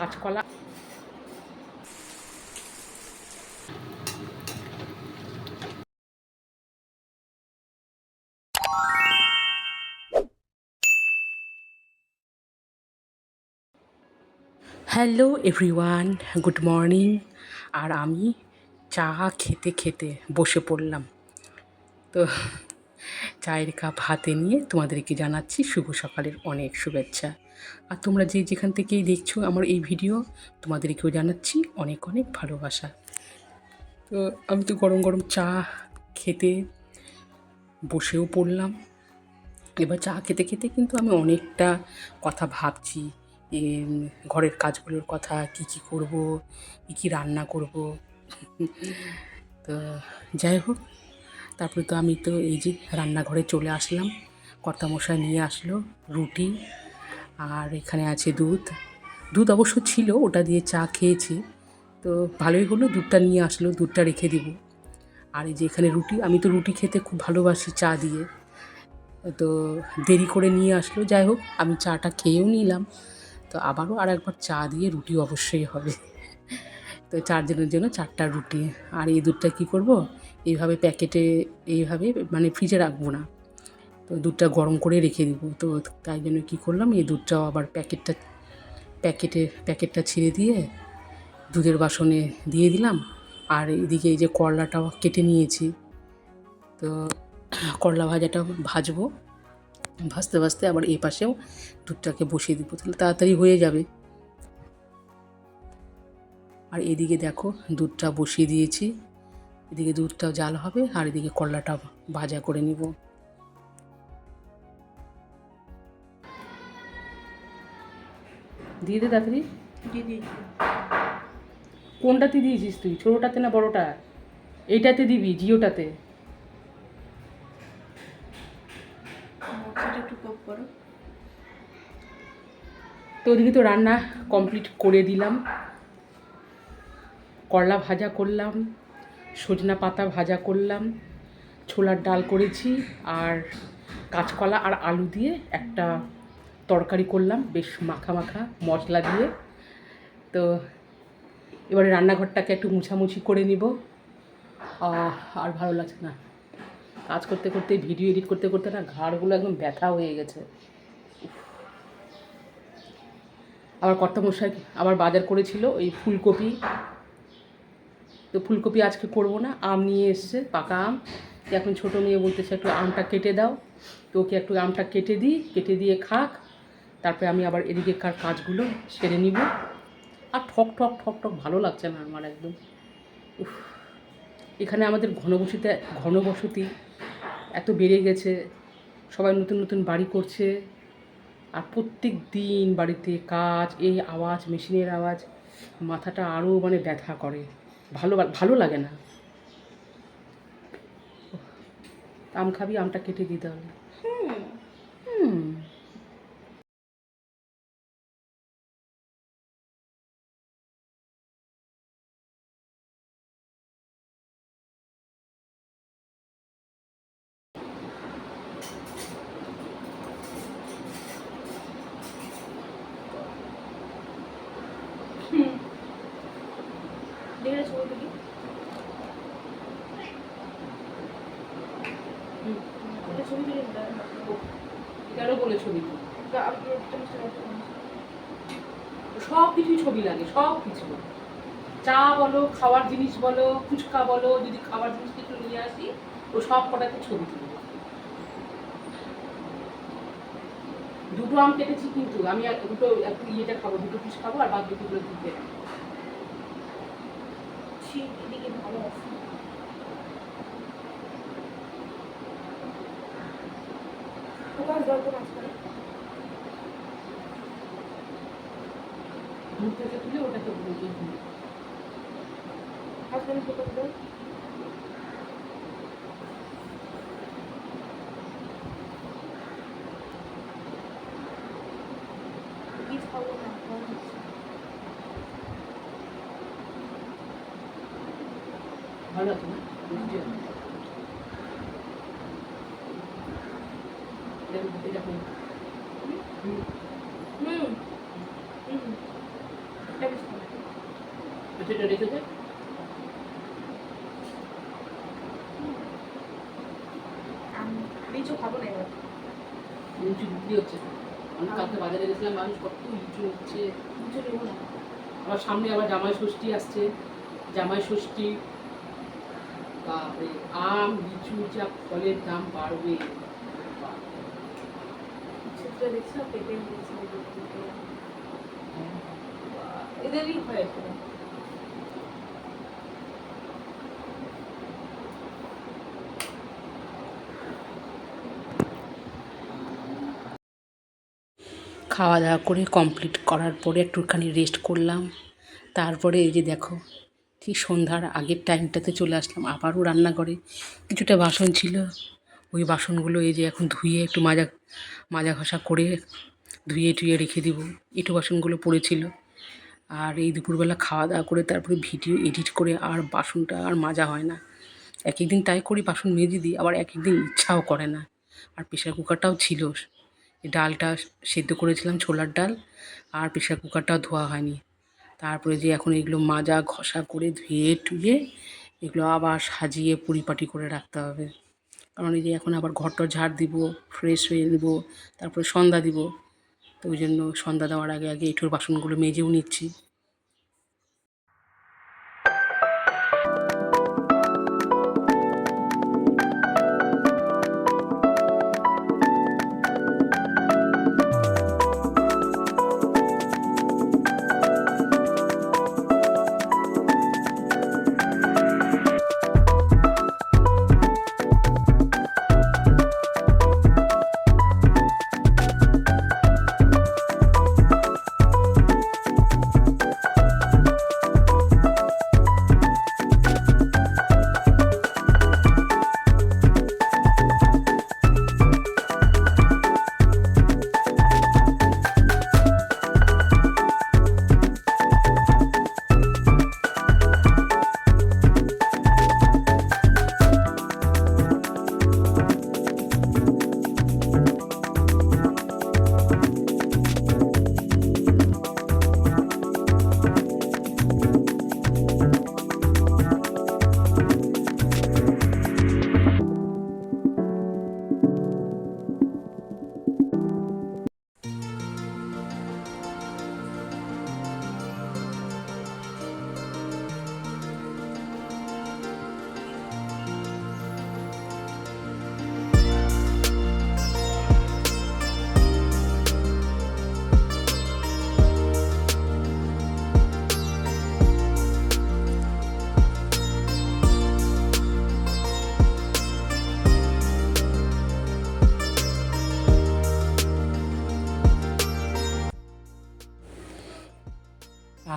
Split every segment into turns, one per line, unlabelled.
কাঁচকলা। Hello everyone good morning আর আমি চা খেতে খেতে বসে পড়লাম। তো চায়ের কাপ হাতে নিয়ে তোমাদেরকে জানাচ্ছি শুভ সকালের অনেক শুভেচ্ছা। আর তোমরা যে যেখান থেকেই দেখছ আমার এই ভিডিও, তোমাদেরকেও জানাচ্ছি অনেক অনেক ভালোবাসা। তো আমি তো গরম গরম চা খেতে বসেও পড়লাম। এবার চা খেতে খেতে কিন্তু আমি অনেকটা কথা ভাবছি ঘরের কাজগুলোর কথা, কি কি করব, কী কী রান্না করব। তো যাই হোক, তারপরে তো আমি তো এই যে রান্নাঘরে চলে আসলাম, কর্তামশাই নিয়ে আসলো রুটি আর এখানে আছে দুধ। দুধ অবশ্য ছিল, ওটা দিয়ে চা খেয়েছি। তো ভালোই হলো, দুধটা নিয়ে আসলো, দুধটা রেখে দিব। আর এই যে এখানে রুটি, আমি তো রুটি খেতে খুব ভালোবাসি চা দিয়ে। তো দেরি করে নিয়ে আসলো, যাই হোক, আমি চাটা খেয়েও নিলাম। তো আবারও আর একবার চা দিয়ে রুটি অবশ্যই হবে। তো চারজনের জন্য চারটা রুটি। আর এই দুধটা কী করব? এইভাবে প্যাকেটে, এইভাবে মানে ফ্রিজে রাখব না। তো দুধটা গরম করে রেখে দিব। তো তাই জন্য কী করলাম, এই দুধটাও আবার প্যাকেটটা, প্যাকেটে, প্যাকেটটা ছিঁড়ে দিয়ে দুধের বাসনে দিয়ে দিলাম। আর এদিকে এই যে করলাটাও কেটে নিয়েছি। তো করলা ভাজাটা ভাজবো। ভাজতে ভাজতে আবার এই পাশেও দুধটাকে বসিয়ে দিব, তাহলে তাড়াতাড়ি হয়ে যাবে। আর এদিকে দেখো দুধটা বসিয়ে দিয়েছি। এদিকে দুধটা জাল হবে, আর এদিকে করলাটা ভাজা করে নিব। দিয়ে দে তাড়াতাড়ি। কোনটাতে দিয়েছিস তুই? ছোটোটাতে না বড়টা? এইটাতে দিবি জিওটাতে। তো ওদিকে তো রান্না কমপ্লিট করে দিলাম। করলা ভাজা করলাম সজনা পাতা ভাজা করলাম ছোলার ডাল করেছি আর কাঁচকলা আর আলু দিয়ে একটা তরকারি করলাম, বেশ মাখা মাখা মশলা দিয়ে। তো এবারে রান্নাঘরটাকে একটু মুছামুছি করে নিব। আর ভালো লাগছে না। কাজ করতে করতে, ভিডিও এডিট করতে করতে না ঘাড়গুলো একদম ব্যথা হয়ে গেছে। আবার কর্তামশাই আবার বাজার করেছিল ওই ফুলকপি। তো ফুলকপি আজকে করব না, আম নিয়ে এসছে, পাকা আম। এখন ছোটো মেয়ে বলতেছে একটু আমটা কেটে দাও। তো ওকে একটু আমটা কেটে দিই, কেটে দিয়ে খাক। তারপরে আমি আবার এদিকে কার কাজগুলো সেরে নিব। আর ঠক ঠক ঠক ঠক ভালো লাগছে না আমার একদম। উফ এখানে আমাদের ঘনবসতিতে ঘনবসতি এত বেড়ে গেছে সবাই নতুন নতুন বাড়ি করছে আর প্রত্যেক দিন বাড়িতে কাজ এই আওয়াজ মেশিনের আওয়াজ মাথাটা আরও মানে ব্যথা করে। ভালো ভালো লাগে না। আম খাবি আমটা কেটে দিতে হবে
হুম।
হুম।
ছবি তুলি তুলি
বলে তুলি? সব কিছুই ছবি লাগে সব কিছু চা বলো খাওয়ার জিনিস বলো ফুচকা বলো যদি খাওয়ার জিনিস কিছু নিয়ে আসি ও সব কটাতে ছবি তুলবো। দুটো আম কেটেছি কিন্তু আমি দুটো একটু ইয়েটা খাব দুটো পিস খাব আর বাদ দুটোগুলো দিতে
ছি, এদিকে ভালো আছি। ফোকাস দরকার মাঝখানে
দূর তুলে ওটাকে
ফোকাস প্লিজ খাব না খাওয়া হচ্ছে।
ভালো আছে না? হুম।
হুম আমি লিচু খাব না এবার।
লিচু বিক্রি হচ্ছে। আমি কালকে বাজারে গেছিলাম মানুষ কত লিচু হচ্ছে
লিচু নেব না।
আবার সামনে আবার জামাই ষষ্ঠী আসছে। জামাই ষষ্ঠী বাপরে আম লিচু যা ফলের দাম বাড়বে।
এদেরই হয়
খাওয়া দাওয়া করে কমপ্লিট করার পরে একটুখানি রেস্ট করলাম। তারপরে এই যে দেখো ঠিক সন্ধ্যার আগের টাইমটাতে চলে আসলাম, আবারও রান্নাঘরে। কিছুটা বাসন ছিল, ওই বাসনগুলো এই যে এখন ধুয়ে একটু মাজা মাজা ঘষা করে ধুয়ে টুয়ে রেখে দিব। এঁটো বাসনগুলো পড়েছিল। আর এই দুপুরবেলা খাওয়া দাওয়া করে তারপরে ভিডিও এডিট করে আর বাসনটা আর মাজা হয় না। এক একদিন তাই করি, বাসন মেজে দিই, আবার এক একদিন ইচ্ছাও করে না। আর প্রেশার কুকারটাও ছিল। ডালটা সেদ্ধ করেছিলাম ছোলার ডাল, আর প্রেশার কুকারটাও ধোয়া হয়নি। তারপরে যে এখন এগুলো মাজা, ঘষা করে ধুয়ে টুয়ে এগুলো আবার সাজিয়ে পরিপাটি করে রাখতে হবে। কারণ এই যে এখন আবার ঘরটা ঝাড় দিব ফ্রেশ হয়ে নেব, তারপরে সন্ধ্যা দিব। তো ওই জন্য সন্ধ্যা দেওয়ার আগে আগে এঁঠোর বাসনগুলো মেজেও নিচ্ছি।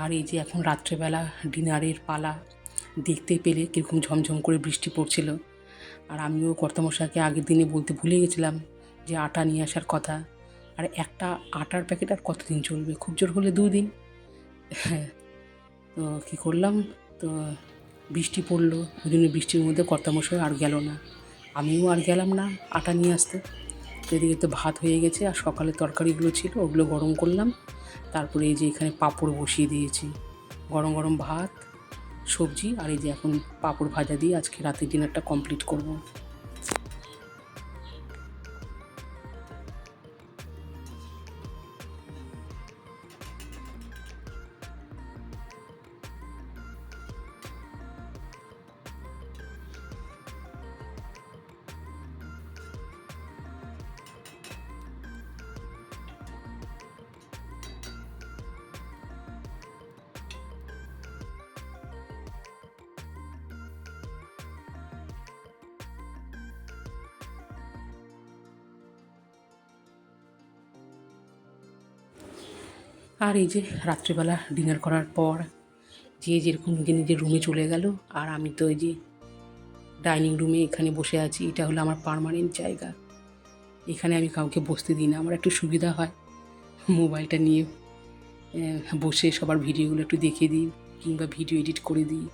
আর এই যে এখন রাত্রেবেলা ডিনারের পালা দেখতে পেলে কীরকম ঝমঝম করে বৃষ্টি পড়ছিল। আর আমিও কর্তামশাকে আগের দিনে বলতে ভুলে গেছিলাম যে আটা নিয়ে আসার কথা। আর একটা আটার প্যাকেট আর কতদিন চলবে? খুব জোর হলে দুই দিন। হ্যাঁ তো কী করলাম? তো বৃষ্টি পড়ল। ওই বৃষ্টির মধ্যে কর্তামশাই আর গেল না। আমিও আর গেলাম না আটা নিয়ে আসতে। এদিকে তো ভাত হয়ে গেছে আর সকালে তরকারিগুলো ছিল, ওগুলো গরম করলাম। তারপরে এই যে এখানে পাঁপড় বসিয়ে দিয়েছি। গরম গরম ভাত, সবজি আর এই যে এখন পাঁপড় ভাজা দিয়ে আজকে রাতের ডিনারটা কমপ্লিট করব। আর এই যে রাত্রিবেলা ডিনার করার পর যে যেরকম নিজের নিজের রুমে চলে গেল, আর আমি তো এই যে ডাইনিং রুমে এখানে বসে আছি, এটা হলো আমার পার্মানেন্ট জায়গা। এখানে আমি কাউকে বসতে দিই না, আমার একটু সুবিধা হয়। মোবাইলটা নিয়ে বসে সবার ভিডিওগুলো একটু দেখে দিই, কিংবা ভিডিও এডিট করে দিই।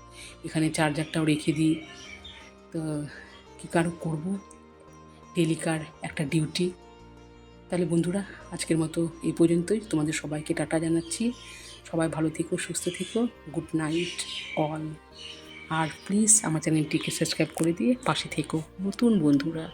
এখানে চার্জারটাও রেখে দিই। তো কী কারও করব? ডেলিকার একটা ডিউটি তাহলে বন্ধুরা, আজকের মতো এই পর্যন্তই। তোমাদের সবাইকে টাটা জানাচ্ছি। সবাই ভালো থেকো, সুস্থ থেকো। Good night all. R please আমার চ্যানেলটিকে সাবস্ক্রাইব করে দিয়ে পাশে থেকো। নতুন বন্ধুরা।